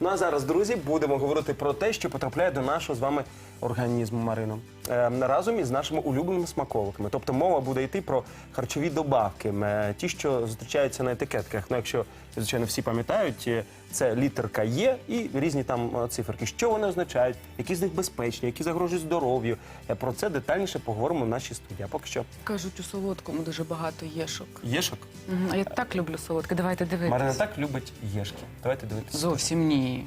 Ну а зараз, друзі, будемо говорити про те, що потрапляє до нашого з вами організму Марино. Е, разом із нашими улюбленими смаколиками. Тобто мова буде йти про харчові добавки, е, ті, що зустрічаються на етикетках. Ну, якщо, звичайно, всі пам'ятають, е, це літерка Є і різні там е, циферки. Що вони означають, які з них безпечні, які загрожують здоров'ю. Е, Про це детальніше поговоримо в нашій студії. А поки що Кажуть, у солодкому дуже багато єшок. єшок. Угу. А я так люблю солодке. Давайте дивитися. Марина так любить єшки. Давайте дивитися. Зовсім ні.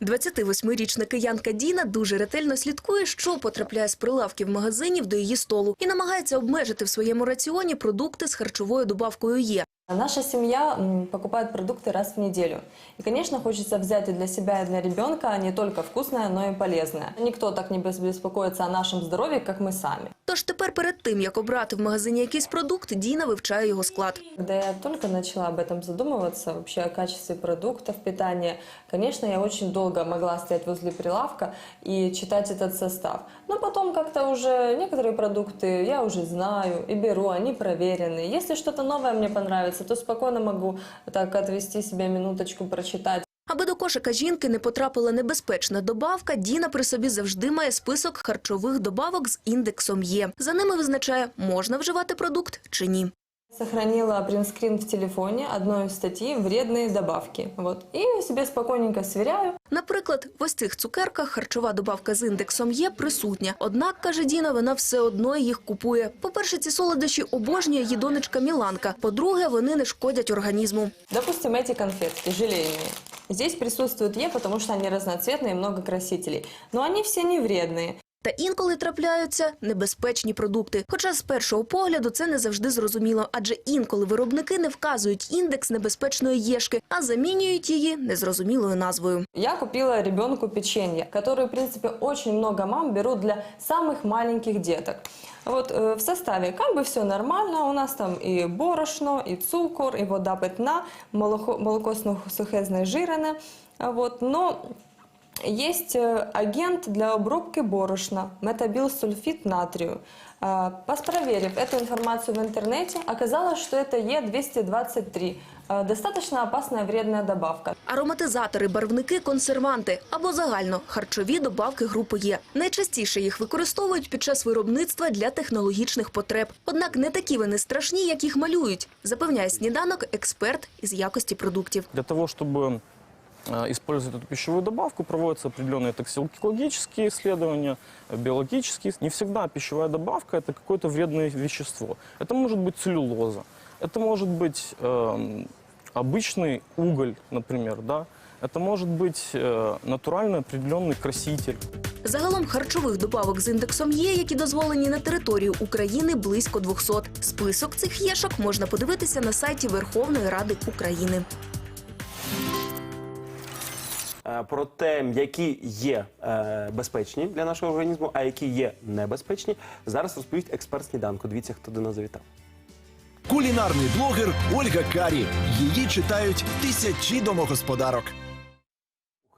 28-річна киянка Діна дуже ретельно слідкує, що потрапляє з прилавків магазинів до її столу, і намагається обмежити в своєму раціоні продукти з харчовою добавкою Є. Наша семья м, покупает продукты раз в неделю. И, конечно, хочется взять и для себя, и для ребенка не только вкусное, но и полезное. Никто так не бес- беспокоится о нашем здоровье, как мы сами. Тож тепер перед тим, як обрати в магазині якийсь продукт, Діна вивчає його склад. Когда я только начала об этом задумываться, вообще о качестве продуктов питания, конечно, я очень долго могла стоять возле прилавка и читать этот состав. Но потом как-то уже некоторые продукты я уже знаю и беру, они проверены. Если что-то новое мне понравится, то спокойно могу так отвести себе минуточку, прочитать. Аби до кошика жінки не потрапила небезпечна добавка, Діна при собі завжди має список харчових добавок з індексом Є. За ними визначає, можна вживати продукт чи ні. Сохранила принтскрин в телефоне одной из статьи «Вредные добавки». Вот. И себе спокойненько сверяю. Наприклад, в ось цих цукерках харчова добавка з індексом є присутня. Однак, каже Діна, вона все одно їх купує. По-перше, ці солодощі обожнює її донечка Міланка. По-друге, вони не шкодять організму. Допустим, эти конфетки желейные. Здесь присутствует Е, потому что они разноцветные и много красителей. Но они все не вредные. Та інколи трапляються небезпечні продукти. Хоча з першого погляду це не завжди зрозуміло, адже інколи виробники не вказують індекс небезпечної єшки, а замінюють її незрозумілою назвою. Я купила ребенку печенье, которое, в принципе, очень много мам берут для самых маленьких деток. Вот э, в составе как бы все нормально, у нас там и борошно, и цукор, и вода питна, молоко, молоко сну- сухе знежирене, А вот, но есть э, агент для обробки борошна, метабилсульфит натрию. А, Поспроверив эту информацию в интернете, оказалось, что это Е223, э, достаточно опасная вредная добавка. Ароматизатори, барвники, консерванти або загально харчові добавки групи Є. Найчастіше їх використовують під час виробництва для технологічних потреб. Однак не такі вони страшні, як їх малюють, запевняє сніданок експерт із якості продуктів. Для того, чтобы э, использовать эту пищевую добавку, проводятся определенные токсикологические исследования, э, биологические. Не всегда пищевая добавка – это какое-то вредное вещество. Это может быть целлюлоза, это может быть эм, обычный уголь, например, да? это может быть э, натуральный определенный краситель. Загалом харчових добавок з індексом Є, які дозволені на території України, близько 200. Список цих єшок можна подивитися на сайті Верховної Ради України. Е, про те, які є е, безпечні для нашого організму, а які є небезпечні, зараз розповість експерт сніданку. Дивіться, хто до нас завітав. Кулінарний блогер Ольга Карі. Її читають тисячі домогосподарок.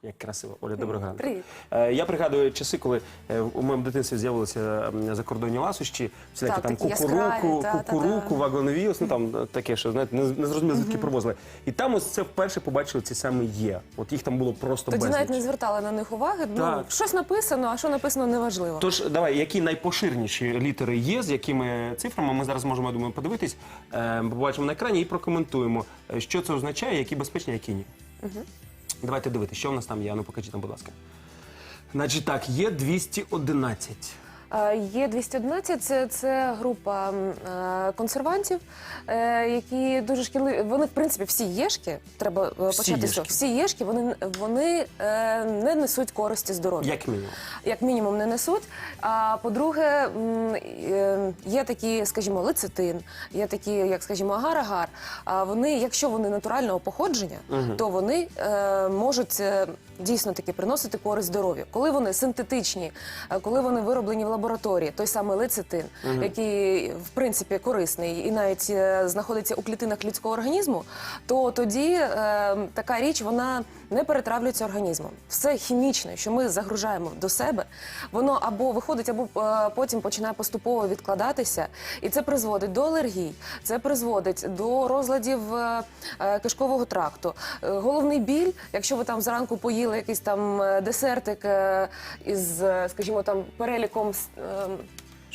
Як красиво, Оля, доброго ранку. Привіт. Е, Я пригадую часи, коли е, у моєму дитинстві з'явилися закордонні ласощі, всілякі Так, там кукуруку, та, та, кукуруку, та. вагоновіус, ну там таке, що знаєте, не, не зрозуміло, звідки привозили. І там ось це вперше побачили ці саме є. От їх там було просто Тоді безліч. навіть не звертали на них уваги. Ну, Так. щось написано, а що написано неважливо. Тож давай, які найпоширеніші літери є, з якими цифрами ми зараз можемо, я думаю, подивитись, е, побачимо на екрані і прокоментуємо, е, що це означає, які безпечні, які ні. Давайте дивитися, що в нас там є. Ну покажіть нам, будь ласка. Значить так, є 211. Е, Є 211 це, це група е, консервантів, е, які дуже шкідливі. Вони, в принципі, всі єшки, треба Всі почати з цього. Всі єшки вони, вони не несуть користі здоров'ю. Як мінімум. як мінімум не несуть. А по-друге, є такі, скажімо, лецитин, є такі, як скажімо, агар-агар. А вони, якщо вони натурального походження, то вони можуть дійсно таки приносити користь здоров'ю. Коли вони синтетичні, коли вони вироблені в лабораторії, лабораторії, той самий лецитин, який в принципі корисний і навіть е, знаходиться у клітинах людського організму, то тоді е, така річ вона не перетравлюється організмом. Все хімічне, що ми загружаємо до себе, воно або виходить, або е, потім починає поступово відкладатися, і це призводить до алергій, це призводить до розладів е, е, кишкового тракту. Головний біль, якщо ви там зранку поїли якийсь там десертик із, скажімо, там переліком.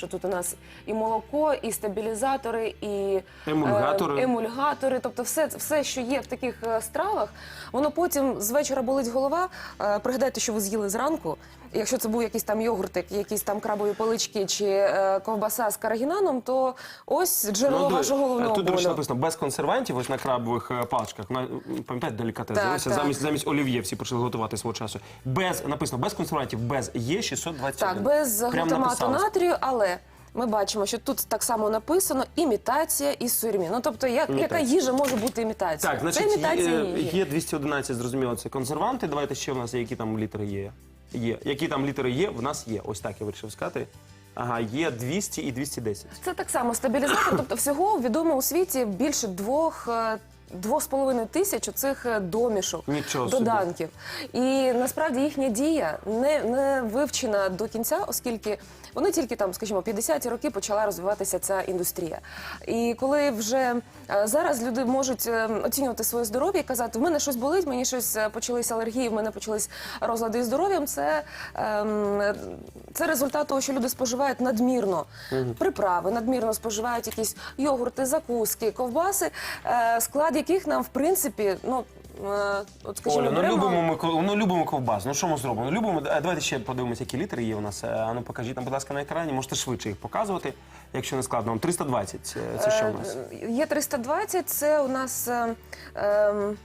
Що тут у нас і молоко, і стабілізатори, і Емульгатори. е, емульгатори, тобто все, все, що є в таких е, стравах, воно потім з вечора болить голова. Е, Пригадайте, що ви з'їли зранку. І Якщо це був якийсь там йогуртик, якісь там крабові палички чи е, ковбаса з карагінаном, то ось джерело до- вашого головного Ну, тут, до речі, написано без консервантів, ось на крабових е, паличках. На, пам'ятаєте, делікатес. Так, Ось так. замість замість олів'є всі почали готувати свого часу. Без написано без консервантів, без є 621. Так, без глутамату натрію, але ми бачимо, що тут так само написано імітація із сурімі. Ну тобто, як, яка Імітація. їжа може бути імітацією? Так, це імітація є, їжі. є 211, зрозуміло, це консерванти. Давайте ще в нас є, які там літери є. Є. Які там літери є, в нас є. Ось так я вирішив сказати. Ага, є 200 і 210. Це так само стабілізатор. Тобто, всього відомо у світі більше двох. е, Двох з половиною тисяч оцих е, домішок, Нічого собі. доданків. І насправді їхня дія не, не вивчена до кінця, оскільки вони тільки там, скажімо, 50-ті роки почала розвиватися ця індустрія. І коли вже е, зараз люди можуть е, оцінювати своє здоров'я і казати, в мене щось болить, мені щось е, почались алергії, в мене почались розлади із здоров'ям, це, ем, е, це результат того, що люди споживають надмірно приправи, надмірно споживають якісь йогурти, закуски, ковбаси, е, склад яких нам в принципі, ну е, от скажімо, Оля, ну беремо- любимо ми ну любимо ковбас. Ну що ми зробимо? Ну, любимо. Е, Давайте ще подивимося, які літери є у нас. Е, А ну покажіть нам, будь ласка, на екрані. Можете швидше їх показувати, якщо не складно. Вам 320. е, Це що у нас? Е, Є 320, це у нас. е, ем,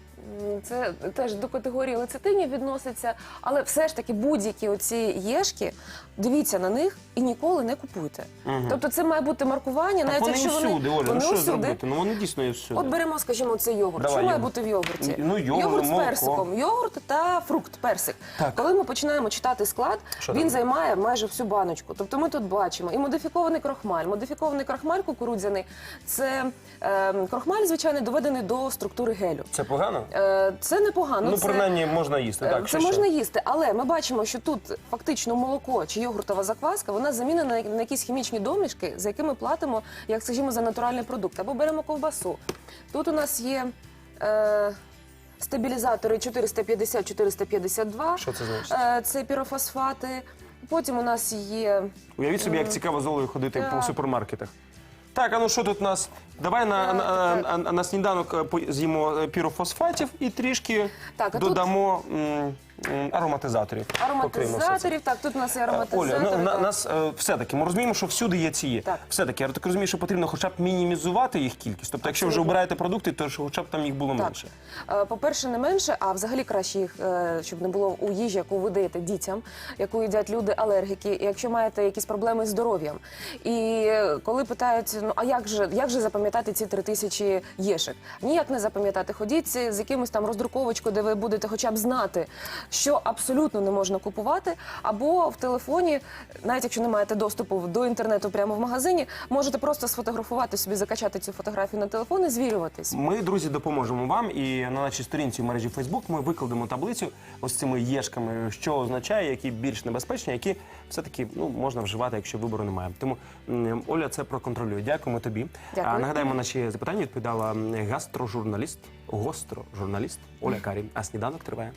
Це теж до категорії лецитинів відноситься, але все ж таки будь-які оці єшки, дивіться на них і ніколи не купуйте. Тобто це має бути маркування, навіть вони якщо всюди, вони, Оля, вони ну що всюди. зробити? Ну вони дійсно є всюди. От беремо, скажімо, цей йогурт. Давай, що має йогурт. бути в йогурті? Ну, йогурт, з молоко. персиком. Йогурт та фрукт, персик. Так. Коли ми починаємо читати склад, Що він там? займає майже всю баночку. Тобто ми тут бачимо і модифікований крохмаль. Модифікований крохмаль кукурудзяний це е, крохмаль, звичайно, доведений до структури гелю. Це погано? Е, це непогано. Ну, це... принаймні, можна їсти. Е, Так, Це що ще? можна їсти, але ми бачимо, що тут фактично молоко чи йогуртова закваска, вона замінена на якісь хімічні домішки, за які ми платимо, як скажімо, за натуральний продукт. Або беремо ковбасу. Тут у нас є е, стабілізатори 450-452. Що це значить? Е, це пірофосфати. Потім у нас є Уявіть собі, як цікаво з Олею ходити Так. по супермаркетах. Так, а ну що тут у нас? Давай на, на, на, на, на сніданок е, з'їмо е, пірофосфатів і трішки Так, а тут- додамо м, м, ароматизаторів. Покриємо все це. ароматизаторів. Так, тут у нас є ароматизатори. Оля, ну на так. нас е, все-таки ми розуміємо, що всюди є ці є. Так. Все-таки, я так розумію, що потрібно хоча б мінімізувати їх кількість. Тобто, якщо вже Абсолютно. обираєте продукти, то що хоча б там їх було Так. менше. Е, По-перше, не менше, а взагалі краще їх, е, щоб не було у їжі, яку ви даєте дітям, яку їдять люди алергіки, і якщо маєте якісь проблеми з здоров'ям. І е, коли питають, ну а як же як же запам'ятати ці три тисячі єшек? Ніяк не запам'ятати. Ходіть з якимось там роздруковочкою, де ви будете хоча б знати, що абсолютно не можна купувати, або в телефоні, навіть якщо не маєте доступу до інтернету прямо в магазині, можете просто сфотографувати собі, закачати цю фотографію на телефон і звірюватись. Ми, друзі, допоможемо вам. І на нашій сторінці в мережі Facebook ми викладемо таблицю ось цими єшками, що означає, які більш небезпечні, які все-таки ну, можна вживати, якщо вибору немає. Тому Оля це проконтролює. Дякуємо тобі. Дякую. А, нагадаємо, наші запитання відповідала гастрожурналіст, гострожурналіст Оля Карі. А сніданок триває.